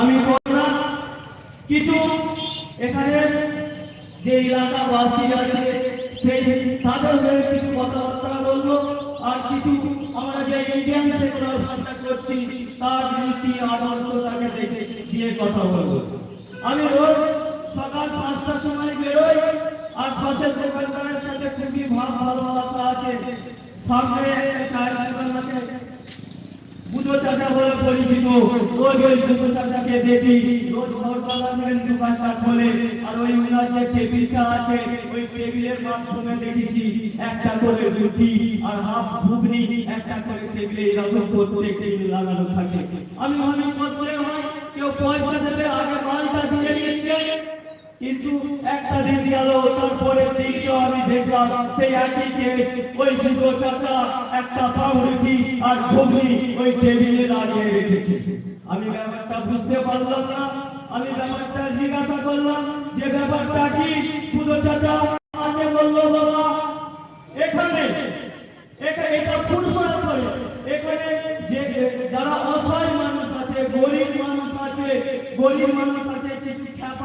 আমি বললাম, কিছু এখানে যে এলাকাবাসী আছে, সেই তাদের হয়ে কিছু কথাবার্তা বলব আর কিছু আমরা যে ইন্ডিয়ান সেকুলার করছি, তার নীতি, আদর্শ তাকে দেখে দিয়ে কথা বলব আমি রোজ সকাল পাঁচটার সময় বেরোই আশপাশের দোকানদারের সাথে খুবই ভাব ভালোবাসা আছে। সামনে চায়ের দোকান আছে। বুধো চাচা বলে পরিচিত। রোজ ওই বুধো চাচাকে দেখি রোজ ভোরবেলা থেকে দোকানটা খোলে আর ওই উনার যে টেবিলটা আছে, ওই টেবিলের মাধ্যমে দেখেছি একটা করে রুটি আর হাফ ঘুগনি, একটা করে টেবিলে এরকম প্রত্যেক দিন লাগানো থাকে। আমি মনে করতে হয়, কেউ পয়সা দেবে, আগে মালটা দিয়ে দিচ্ছে কিন্তু একটা দিন গেল তারপরের দিনকেও আমি দেখলাম সেই একই কেস ওই দুটো চাচা, একটা পাউরুটি আর ঘুগনি ওই টেবিলে লাগিয়ে রেখেছে। আমি ব্যাপারটা বুঝতে পারলাম না। আমি ব্যাপারটা জিজ্ঞাসা করলাম, যে ব্যাপারটা কি? দুটো চাচা আমাকে বলল, বাবা, এখানে এখানে এটা ফুটবল করে। এখানে যে, যারা অসহায় মানুষ আছে, গরিব মানুষ আছে, গরিব মানুষ আছে, কিছু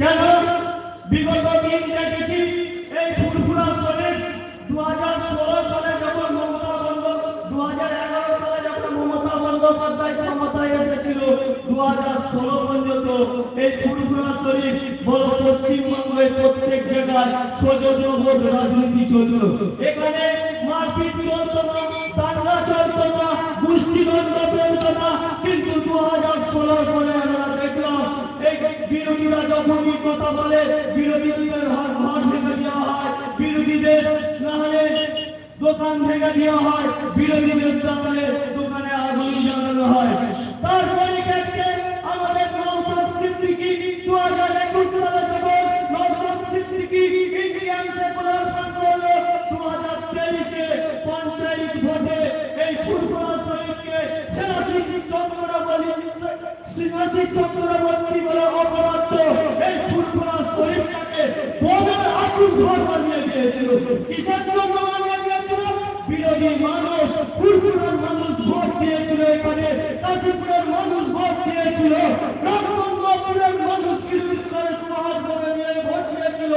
কেন বিগত দিন দেখেছি এই ফুরফুরা শরীর দু হাজার ষোলো সালে যখন মমতা বন্দ দু হাজার এগারো সালে যখন মমতা বন্দ্যোপাধ্যায় ক্ষমতায় এসেছিল দু হাজার ষোলো পর্যন্ত এই ফুরফুরা শরীর বড় পশ্চিমবঙ্গের প্রত্যেক জায়গায় সৌজন্য রাজনীতি চলতো। এখানে মারপিট চলতো না। কথা বলে বিরোধীদের ঘর ভেঙে দেওয়া হয়, বিরোধীদের না হলে দোকান ভেঙে দেওয়া হয় বিরোধীদের দোকানে দোকানে আগুন জ্বালানো হয়। তার পরিপ্রেক্ষিতে আমাদের নৌসাদ সিদ্দিকী দু হাজার একুশ সালে যখন Naushad Siddiqui Indian secular front দু হাজার তেইশে পঞ্চায়েত ভোটে এই ফুরফুরা শরীফকে সেনাশী চন্দ্রবলী শ্রীনাশী চক্রবর্তী বলে অপরাধ এই ফুরফুরা শরীফটাকে বোমের আগুন ঘর বানিয়ে দিয়েছিল কিসের জন্য বানিয়ে দিয়েছিল বিরোধী মানুষ ফুরফুরার মানুষ ভোট দিয়েছিল। এখানে কাশীপুরের মানুষ ভোট দিয়েছিল। রামচন্দ্রপুরের মানুষ বিরোধী করে দিয়েছিল।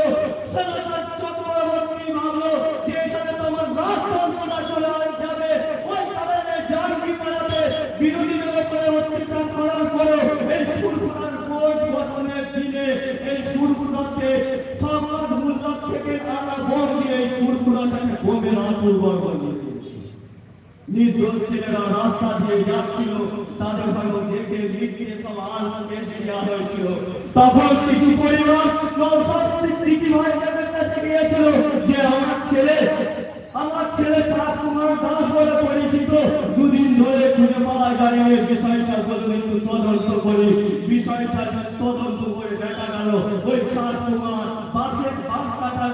সেনাশী চক্রবর্তী ভাবলো যে এখানে তোমার রাষ্ট্রপতি চলে যাবে ওই কারণে জানকি পালাতে বিরোধীদের উপরে অত্যাচার করার পরে এই ফুরফুরার বোর্ড গঠনের দিনে এই ফুরফুরাতে সংবাদ মূল্য থেকে তারা ভোট দিয়ে এই ফুরফুরাটাকে বোমের আতুর বর্বর নির্দোষ ছেলেরা রাস্তা দিয়ে যাচ্ছিল তাদের হয়তো দেখে লিখতে আলস কেস দেওয়া হয়েছিল তখন কিছু পরিবার নৌসাদ সিদ্দিকী ভাইদের কাছে গিয়েছিল যে আমার ছেলে আমার ছেলে চাঁদ কুমার দাস বলে পরিচিত দুদিন ধরে খুঁজে পাওয়া এই বিষয়টা বলে একটু তদন্ত করে বিষয়টা তদন্ত করে দেখা গেল ওই চাঁদ কুমার বাসে বাস কাটার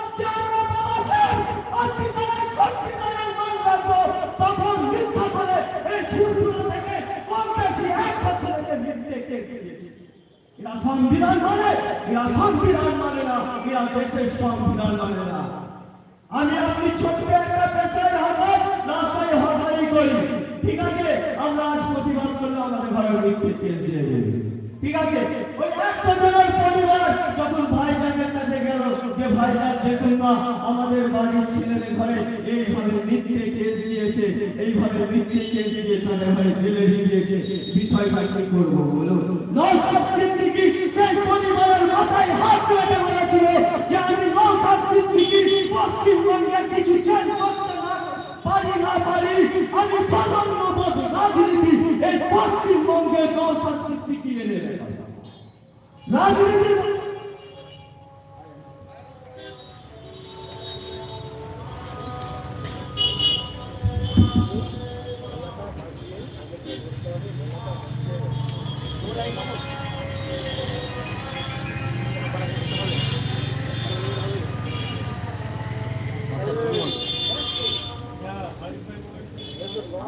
এরা সংবিধান মানে এরা সংবিধান মানে না, এরা দেশের সংবিধান মানে না। আমি আপনি ছোট্ট একটা পেশায় হঠাৎ রাস্তায় হঠাৎই করি। ঠিক আছে? আমরা আজ প্রতিবাদ করলে আমাদের ঘরে কেস দিয়ে ঠিক আছে? ওই একশো জনের পরিবার যখন ভাইজানের কাছে গেল, যে ভাইজান, দেখুন না আমাদের বাড়ির ছেলেদের ঘরে এইভাবে মিথ্যে কেস দিয়েছে, এইভাবে মিথ্যে কেস দিয়ে তাদের ঘরে জেলে দিয়েছে বিষয়টা কি করব বলুন? নওশাদ সিদ্দিকী সেই পরিবারের মাথায় হাত তুলে বলেছিল যে আমি নওশাদ সিদ্দিকী পশ্চিমবঙ্গের কিছু চেঞ্জ করতে পারি না পারি, আমি স্বধর্মবোধ রাজনীতি, এই পশ্চিমবঙ্গের নওশাদ সিদ্দিকী এনে রাজনীতি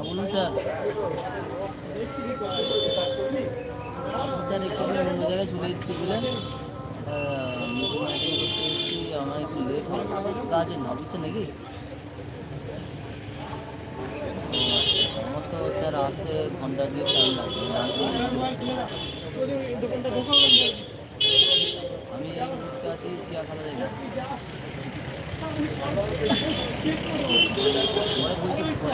বলুন স্যার স্যার একটু আমি অন্য জায়গায় চলে এসেছি বলে মিটিং অ্যাটেন্ড করতে এসেছি আমার একটু লেট হলো কাজের না অফিসে নাকি ও আচ্ছা, আমার তো স্যার আসতে ঘণ্টা দিয়ে টাইম লাগবে আমি এই মুহূর্তে আছি সিয়াখালার এখানে পরে বলছি পরে।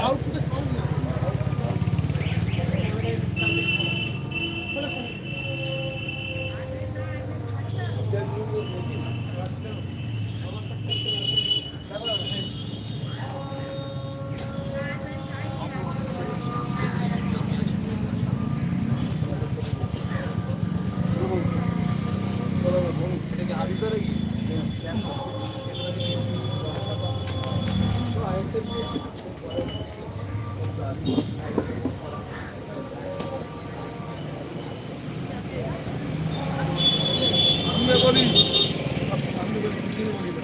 সামনে বলি সামনে বলি পিছনে বলি না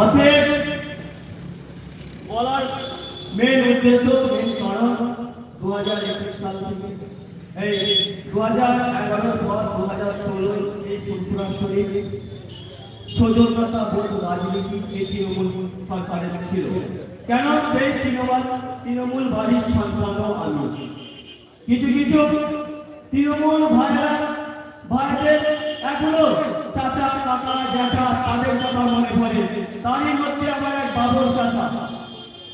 অতএব বলার মেন উদ্দেশ্য মেন কারণ দু হাজার একুশ সাল থেকে। এই দু হাজার এগারোর পর দু হাজার ষোলো এই ত্রিপুরা শরীর সৌজন্যতা বোধ রাজনীতি এই তৃণমূল সরকারের ছিল। কেন? সেই তৃণমূল তৃণমূল বাড়ির সন্তানও আমি কিছু কিছু তৃণমূল ভাইরা, ভাইদের এখনও চাচা, কাকা, জ্যাঠা, তাদের কথা মনে পড়ে। তারই মধ্যে আমার এক বাবর চাচা।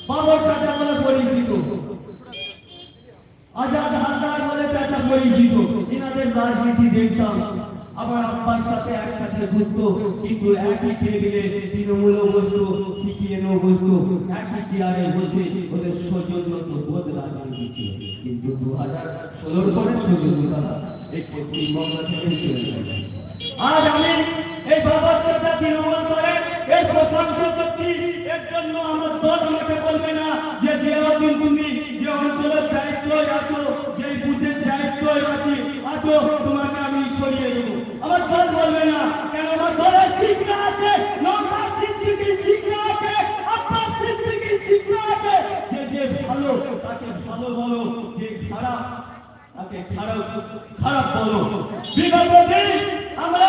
বাবর চাচা বলে পরিচিত। আজাদ হালদার বলে চাচা পরিচিত। এনাদের রাজনীতি দেখতাম। আবার আব্বার সাথে একসাথে ঘুরতো। কিন্তু একই টেবিলে তৃণমূলও বসতো সিপিএমও বসতো একই চেয়ারে বসে ওদের সৌজন্য বোধ রাজনীতি ছিল। কিন্তু দু হাজার ষোলোর পরে সৌজন্যতা এই পশ্চিমবঙ্গ থেকে চলে আজ আমি এই বাবার চাচা তৃণমূল করে, এই প্রশংসা করছি এর জন্য আমার দল আমাকে বলবে না যে জিয়াউদ্দিন তুমি যে অঞ্চলের দায়িত্ব আছো, যে বুথের দায়িত্ব আছে, আছো, তোমাকে আমি সরিয়ে দেব। আমার দল বলবে না, কেন আমার দলের শিক্ষা আছে নৌসাদ সিদ্দিকি শিক্ষা আছে, আব্বাস সিদ্দিকি শিক্ষা আছে। যে যে ভালো, তাকে ভালো বলো, যে খারাপ, তাকে খারাপ খারাপ বলো। বিগত দিন আমরা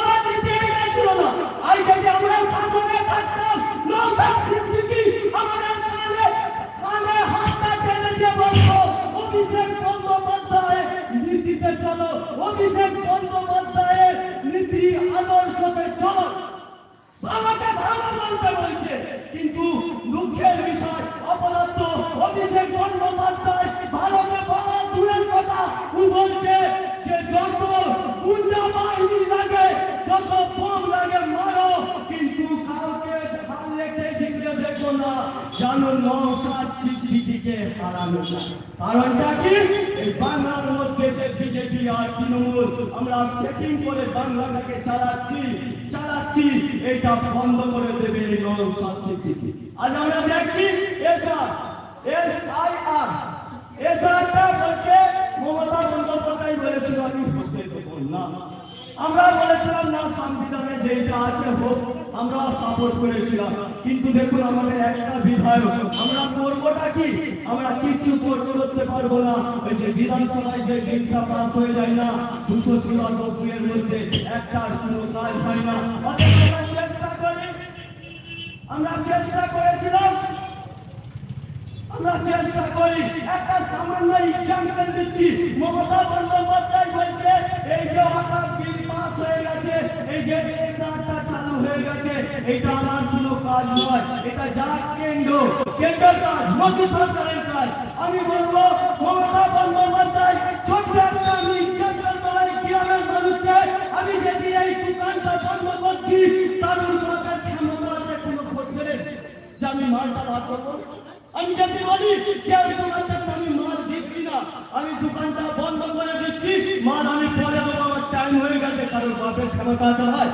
পথে চলো অভিষেক বন্দ্যোপাধ্যায়ের নীতি আদর্শতে চলো বাবাকে ভালো বলতে বলছে, কিন্তু দুঃখের বিষয় অপদার্থ অভিষেক বন্দ্যোপাধ্যায় ভালোকে বলা দূরের কথা ও বলছে যে, যত গুন্ডা বাহিনী লাগে, যত বোম লাগে মারো, কিন্তু কাউকে হারলেকে জিতলে দেখো না জানো নৌসাদ সিদ্দিকিকে হারানো না কারণটা কি? এই বাংলার মধ্যে যে বিজেপি আর তৃণমূল। আমরা সেটিং করে বাংলাটাকে চালাচ্ছি চালাচ্ছি। এটা বন্ধ করে দেবে এই নৌসাদ সিদ্দিকি। আজ আমরা দেখছি এসআর এস আই আর এসআরটা বলছে, মমতা বন্দ্যোপাধ্যায় বলেছিল, আমি হতে দেবো না। আমরা বলেছিলাম, না, সংবিধানে যেটা আছে হোক। আমরা সাপোর্ট করেছিলাম। কিন্তু দেখুন আমাদের একটা বিধায়ক, আমরা করবোটা কি? আমরা কিচ্ছু কর- করতে পারব না। ওই যে বিধানসভায় যে বিলটা পাস হয়ে যায় না, দুশো চুরানব্বই এর মধ্যে একটার কোনো কাজ হয় না। আমরা চেষ্টা করেছিলাম। আমরা চেষ্টা একটা হয়ে গেছে, এটা আমার কোনো কাজ নয়, এটা যা কেন্দ্র। কেন্দ্রের কাজ মোদী সরকারের কাজ। আমি বলব, মমতা বন্দ্যোপাধ্যায়, ছোট্ট একটা এক্সাম্পল বলাই গ্রামের মানুষকে, আমি যদি এই দোকানটা বন্ধ করছি, তার উপর ক্ষমতা আছে, কোনো ভোট করে যে আমি মালটা বার করব? আমি যদি বলি যে ওই দোকান থেকে আমি মাল দিচ্ছি না, আমি দোকানটা বন্ধ করে দিচ্ছি, মাল আমি পরে দেবো, আমার টাইম হয়ে গেছে, কারোর বাপের ক্ষমতা আছে ভাই।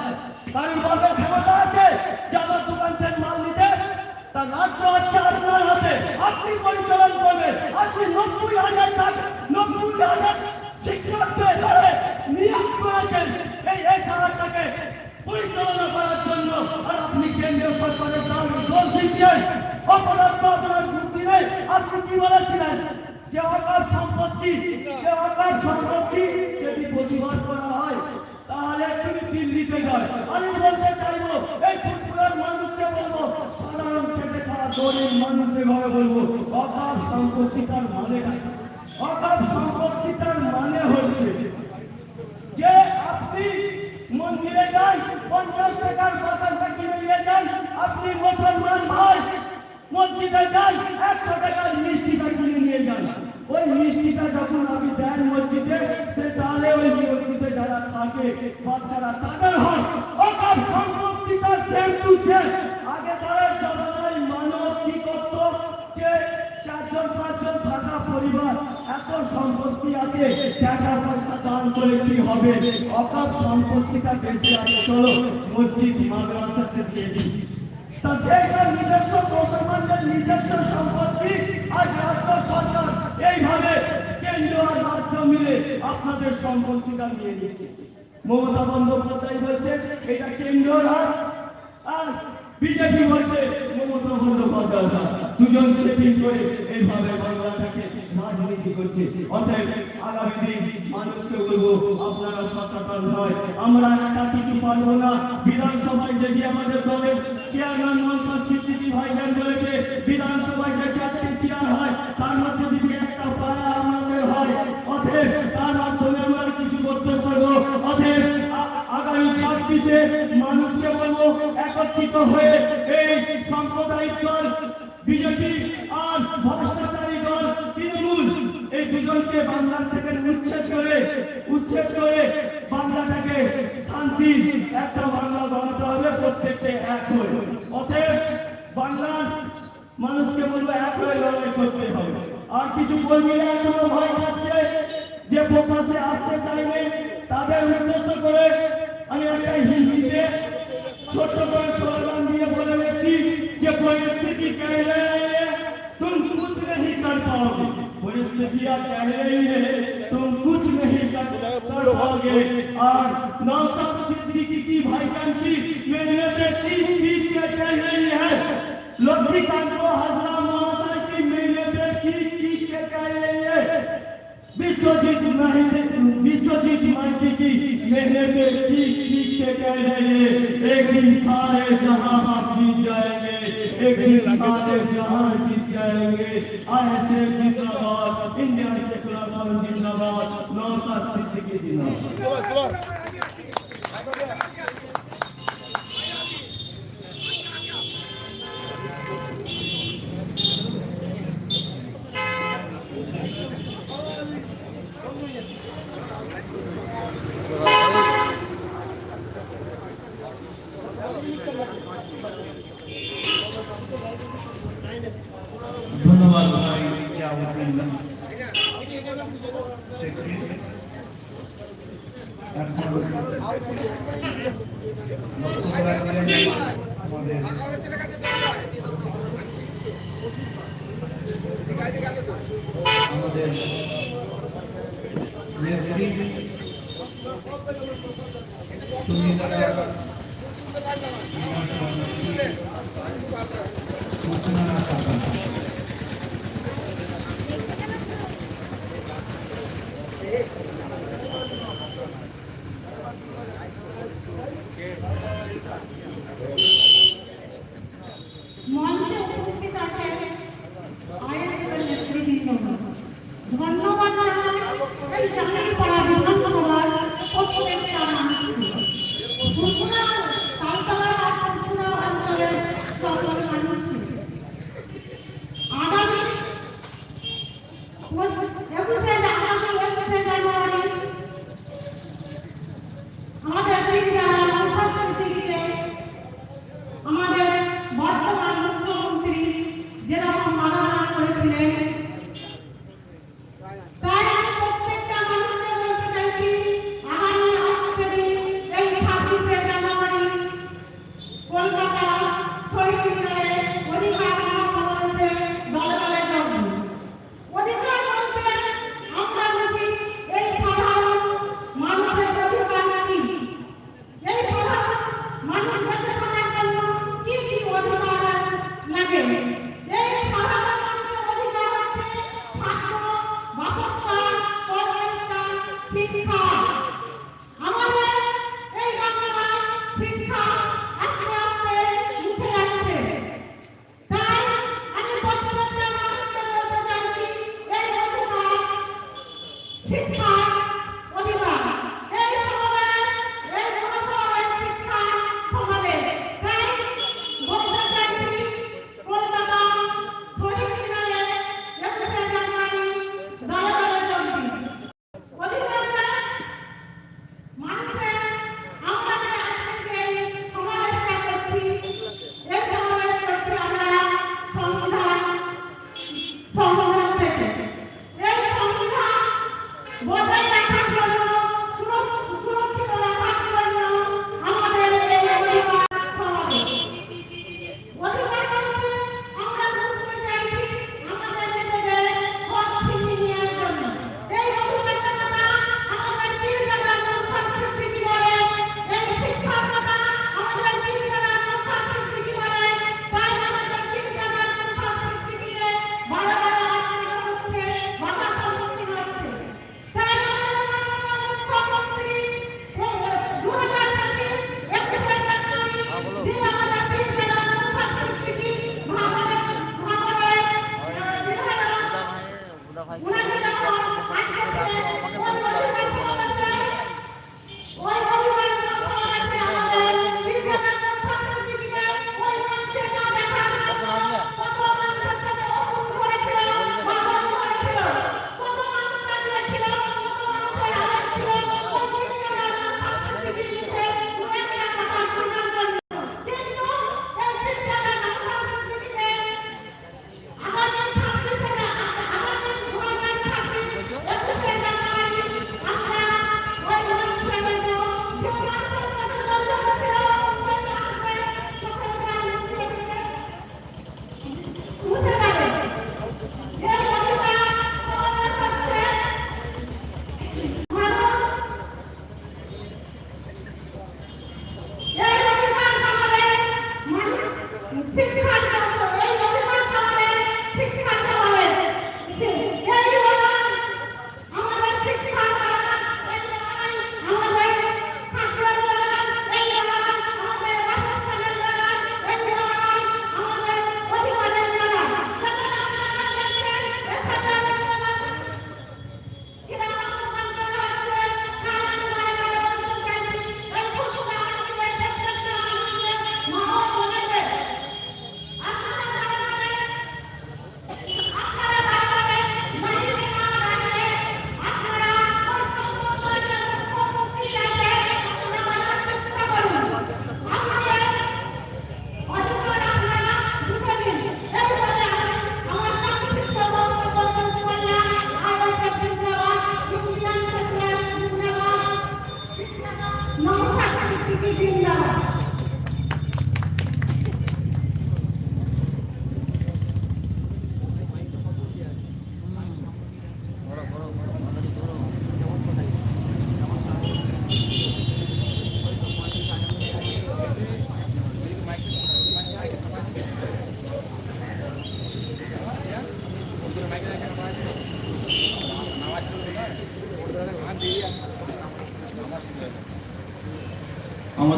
কারোর বাপের ক্ষমতা আছে, যে আমার দোকান থেকে মাল নিতে, তার রাজ্য হচ্ছে আপনার হাতে। আপনি পরিচালন করবেন। আপনি নব্বই হাজার নব্বই হাজার শিক্ষকদের ধরে নিয়োগ করেছেন। এই এই সাহায্যটাকে পরিচালনা করার জন্য আর আপনি কেন্দ্রীয় সরকারের তার দোষ দিচ্ছেন। অপরাধ আপনার নেই। আপনি কি বলেছিলেন? যে অকাল সম্পত্তি, যে অকাল সম্পত্তি যদি প্রতিবাদ করা আমি চাইব, এই মানুষকে বলব, সাধারণ খেটে মানুষের ঘরে বলব অকাল সম্পত্তিটার মানে কি? অকাল সম্পত্তিটার মানে হচ্ছে যে আপনি মন্দিরে যান, পঞ্চাশ টাকার বাতাসা কিনে নিয়ে যান, আপনি মুসলমান ভাই, মসজিদে যান, একশো টাকার মিষ্টিটা কিনে নিয়ে যান ওই মিষ্টিটা যখন আপনি দেন থাকে বাচ্চারা তাদের হয়। অকাল সম্পত্তিটা সেম টু সেম। আগে তারা জমানায় মানুষ কি করতো? যে চারজন, পাঁচজন থাকা পরিবার, এত সম্পত্তি আছে, টাকা পয়সা দান করে কি হবে? অকাল সম্পত্তিটা বেশি আছে। চলো, মসজিদ মাদ্রাসাতে দিয়ে দিই। তা নিজস্ব মুসলমানদের নিজস্ব সম্পত্তি আজ রাজ্য সরকার এইভাবে কেন্দ্র আর রাজ্য মিলে আপনাদের সম্পত্তিটা নিয়ে নিচ্ছে। মমতা বন্দ্যোপাধ্যায় বলছে, এটা কেন্দ্র হাত আর বিজেপি বলছে, মমতা বন্দ্যোপাধ্যায়। দুজন সেটিং করে এইভাবে বাংলাটাকে রাজনীতি করছে। অতএব আগামী দিন মানুষকে বলব, আপনারা সচেতন নয়। আমরা একটা কিছু পারব না। বিধানসভায় যদি আমাদের দলের চেয়ারম্যান মনসার সিদ্দিকী ভাইজান বলেছে ছাব্বিশে মানুষকে বলব, একত্রিত হয়ে এই সাম্প্রদায়িক দল, বিজেপি আর ভ্রষ্টাচারী দল, তৃণমূল, এই দুজনকে বাংলা থেকে উচ্ছেদ করে উচ্ছেদ করে বাংলাটাকে শান্তি, একটা বাংলা বানাতে হবে, প্রত্যেককে এক হয়ে। অতএব বাংলার মানুষকে বলব, এক হয়ে লড়াই করতে হবে। আর কিছু কর্মীরা এখনও ভয় পাচ্ছে, যে প্রকাশে আসতে চাইবে তাদের উদ্দেশ্য করে আমি একটা হিন্দিতে ছোট্ট করে স্লোগান দিয়ে বলে দিচ্ছি যে পরিস্থিতি कह रही है तुम कुछ नहीं कर पाओगे परिस्थितियां कह रही है तुम कुछ नहीं कर कर पाओगे और नौशाद सिद्दीकी की भाईजान की मेहनतें चीख चीख के कह रही है लक्ष्मीकांत को हजरा महाशय की मेहनतें चीख चीख के कह रही है विश्वजीत माहिती विश्वजीत माहिती की मेहनतें चीख चीख के कह रही है एक दिन सारे जहां आप जीत जाएंगे एक दिन सारे जहां जीत जाएंगे ऐसे আমাদের আমাদের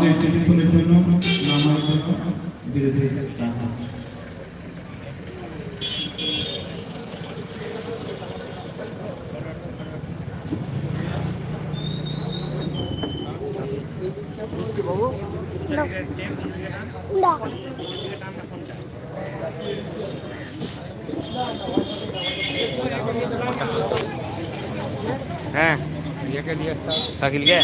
আমাদের টেলিফোনের জন্য নামার জন্য ধীরে ধীরে রাখা হ্যাঁ শাকিলকে